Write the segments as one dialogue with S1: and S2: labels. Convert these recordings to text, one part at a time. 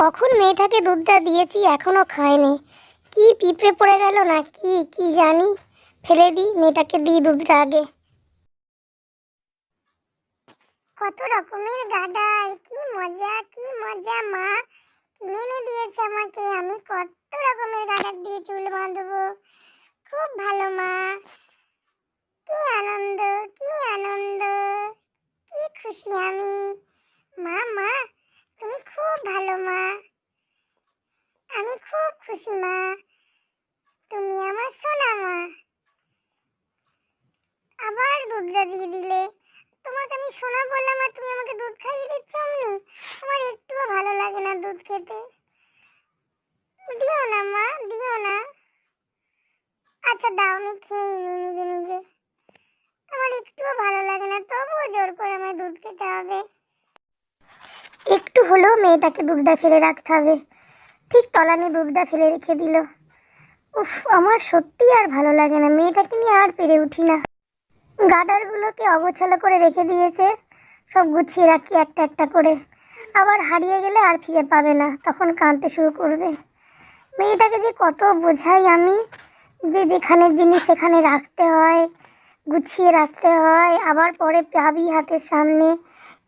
S1: কখন মেয়েটাকে দুধটা দিয়েছি এখনও খায়নি? কি পিঁপড়ে পড়ে গেল না কি কি জানি? ফেলে দিই, মেয়েটাকে দিই দুধটা আগে। কত রকমের গাডার, কি মজা কি মজা, মা। কিনে এনে দিয়েছে আমাকে, আমি কত রকমের গাডার দিয়ে চুল বাঁধবো। খুব ভালো, মা। কি আনন্দ কি আনন্দ। কি খুশি আমি। মা মা খুব ভালো, মা। আমি খুব খুশি, মা। তুমি আমার সোনা, মা। আবার দুধটা দিয়ে দিলে। তোমাকে আমি সোনা বললাম আর তুমি আমাকে দুধ খাইয়ে দিচ্ছ অমনি। আমার একটুও ভালো লাগে না দুধ খেতে। দিও না, মা, দিও না। আচ্ছা দাও, আমি খেয়ে নি নিজে নিজে। আমার একটুও ভালো লাগে না, তবুও জোর করে আমায় দুধ খেতে হবে। মেয়েটাকে দুধটা ফেলে রাখতে হবে। ঠিক তলানি দুধটা ফেলে রেখে দিল। উফ, আমার সত্যি আর ভালো লাগে না। মেয়েটাকে নিয়ে আর পেরে উঠি না। গাডারগুলোকে অগোছালো করে রেখে দিয়েছে। সব গুছিয়ে রাখি একটা একটা করে। আবার হারিয়ে গেলে আর ফিরে পাবে না। তখন কাঁদতে শুরু করবে। মেয়েটাকে যে কত বোঝাই আমি। যে যেখানে জিনিস সেখানে রাখতে হয়, গুছিয়ে রাখতে হয়। আবার পরে পাবি হাতের সামনে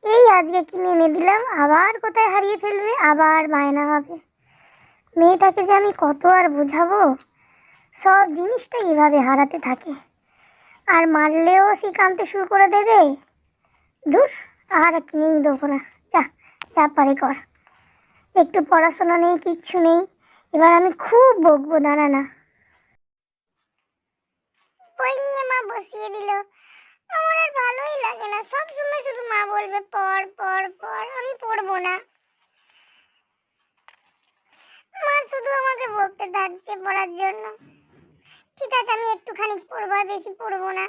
S1: এই আজকে কিনে এনে দিলাম আবার কোথায় হারিয়ে ফেলবে? আবার বায়না হবে। মেয়েটাকে যে আমি কত আর বোঝাবো? সব জিনিসটাই এভাবে হারাতে থাকে। আর মারলেও সে কাঁদতে শুরু করে দেবে। দূর আর কিনেই দেবো না। যা যা পারে কর। একটু পড়াশোনা নেই, কিচ্ছু নেই। এবার আমি খুব বকবো, দাঁড়া না। বই নিয়ে মা বসিয়ে দিল। আমার আর ভালোই লাগে না। সব সময় শুধু মা বলবে, পড় পড় পড়, আমি পড়ব না। মা শুধু আমাকে বকতে থাকছে পড়ার জন্য। ঠিক আছে, আমি একটুখানি পড়ব আর বেশি পড়ব না।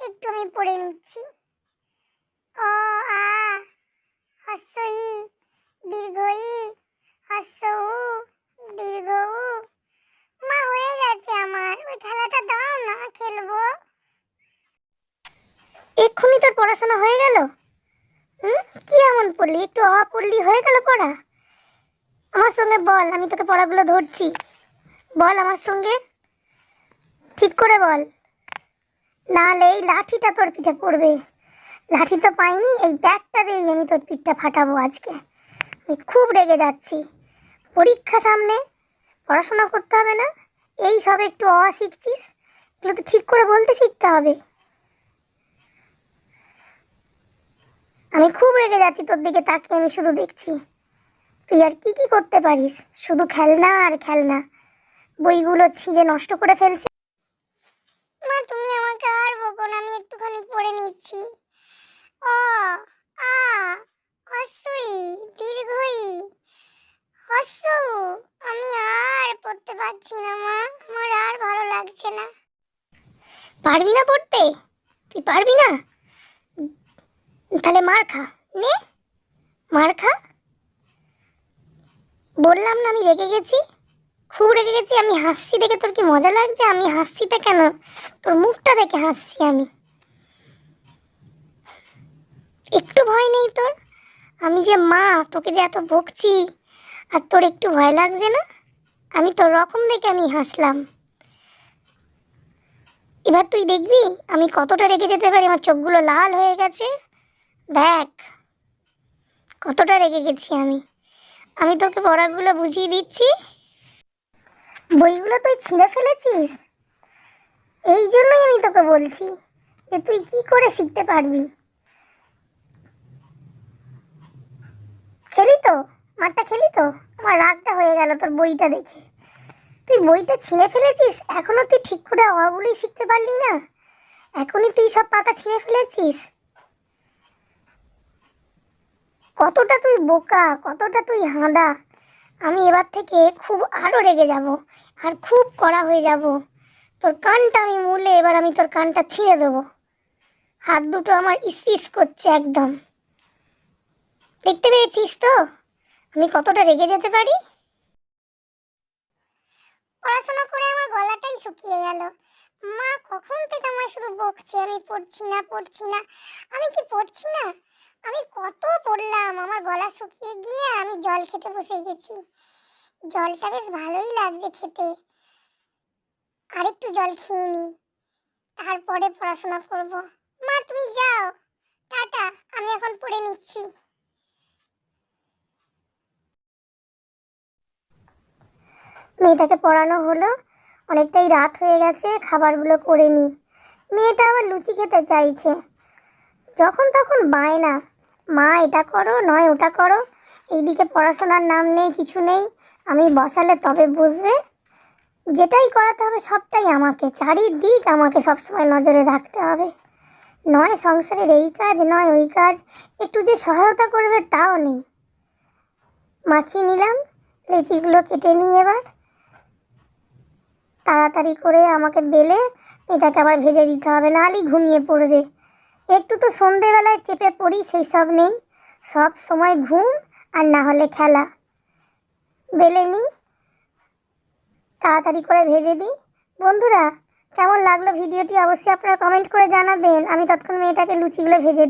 S1: একটু আমি পড়ে নিচ্ছি। অ আ হস্য ই দীর্ঘ ই হস্য দীর্ঘ উ মা হয়ে গেছে আমার ওই খেলাটা দাও না খেলব এক্ষুনি তোর পড়াশোনা হয়ে গেল? হুম? কি এমন পড়লি? একটু অ পড়লি? হয়ে গেল পড়া? আমার সঙ্গে বল, আমি তোকে পড়াগুলো ধরছি। বল আমার সঙ্গে। ঠিক করে বল। নাহলে এই লাঠিটা তোর পিঠে পড়বে। লাঠি তো পাইনি, এই ব্যাগটা দিয়েই আমি তোর পিঠটা ফাটাবো আজকে। আমি খুব রেগে যাচ্ছি। পরীক্ষা সামনে, পড়াশোনা করতে হবে না। এই সব একটু অ শিখছিস। এগুলো তো ঠিক করে বলতে শিখতে হবে। আমি খুব রেগে যাচ্ছি তোর দিকে তাকিয়ে আমি শুধু দেখছি। তুই আর কি কি করতে পারিস? শুধু খেলনা আর খেলনা। বইগুলো ছিঁড়ে নষ্ট করে ফেলছে। মা তুমি আমাকে আর বকো না আমি একটুখানি পড়ে নিচ্ছি। অ আ হস্যই দীর্ঘই। হস্য আমি আর পড়তে পারছি না মা আমার আর ভালো লাগছে না। পারবি না পড়তে? তুই পারবি না? তাহলে মার খা নে। মার খা বললাম না আমি রেগে গেছি? খুব রেগে গেছি, আমি হাসছি দেখে তোর কি মজা লাগছে? আমি হাসছিটা কেন? তোর মুখটা দেখে হাসছি আমি। একটু ভয় নেই তোর? আমি যে মা, তোকে যে এত বকছি আর তোর একটু ভয় লাগছে না? আমি তোর রকম দেখে আমি হাসলাম। এবার তুই দেখবি আমি কতটা রেগে যেতে পারি, আমার চোখগুলো লাল হয়ে গেছে। দেখ, কতটা রেগে গেছি আমি। আমি তোকে পড়াগুলো বুঝিয়ে দিচ্ছি। বইগুলো তুই ছিঁড়ে ফেলেছিস? এই জন্যই আমি তোকে বলছি যে তুই কি করে শিখতে পারবি। খেলি তো, মাঠটা খেলি তো? আমার রাগটা হয়ে গেল তোর বইটা দেখে। তুই বইটা ছিঁড়ে ফেলেছিস? এখনও তুই ঠিক করে অগুলোই শিখতে পারলি না? এখনই তুই সব পাতা ছিঁড়ে ফেলেছিস? কতটা তুই বোকা, কতটা তুই হাঁদা? আমি এবার থেকে খুব আরও রেগে যাব আর খুব কড়া হয়ে যাব। তোর কানটা আমি মুলে এবার আমি তোর কানটা ছিঁড়ে দেবো। হাত দুটো আমার ইসপিস করছে একদম। দেখতে পেয়েছিস তো? আমি কতটা রেগে যেতে পারি? পড়াশোনা করে আমার গলাটাই শুকিয়ে গেল। মা কখন থেকে আমার শুধু বকছে, আমি পড়ছি না পড়ছি না। আমি কি পড়ছি না? আমি কত পড়লাম, আমার গলা শুকিয়ে গিয়ে আমি জল খেতে বসে গেছি। জলটা বেশ ভালোই লাগছে খেতে। আরেকটু জল খেয়ে নি। তারপরে পড়াশোনা করব। মা, তুমি যাও। টাটা, আমি এখন পড়ে নিচ্ছি। মেয়েটাকে পড়ানো হলো। অনেকটাই রাত হয়ে গেছে, খাবারগুলো করে নি। মেয়েটা আবার লুচি খেতে চাইছে। যখন তখন বায়না। মা, এটা করো, নয়, ওটা করো। এইদিকে পড়াশোনার নাম নেই, কিছু নেই। আমি বসালে তবে বুঝবে। যেটাই করাতে হবে সবটাই আমাকে। চারিদিক আমাকে সবসময় নজরে রাখতে হবে। নয়, সংসারের এই কাজ, নয়, ওই কাজ। একটু যে সহায়তা করবে তাও নেই। মাখিয়ে নিলাম, লেচিগুলো কেটে নিই এবার। তাড়াতাড়ি করে আমাকে বেলে, এটাকে আবার ভেজে দিতে হবে, নাহলেই ঘুমিয়ে পড়বে। একটু তো সন্ধেবেলায় চেপে পড়ি, সেই সব নেই। সব সময় ঘুম আর না হলে খেলা। বেলে নিই তাড়াতাড়ি করে ভেজে দিই বন্ধুরা, কেমন লাগল ভিডিওটি অবশ্যই আপনারা কমেন্ট করে জানাবেন। আমি তৎক্ষণ মেয়েটাকে লুচিগুলো ভেজে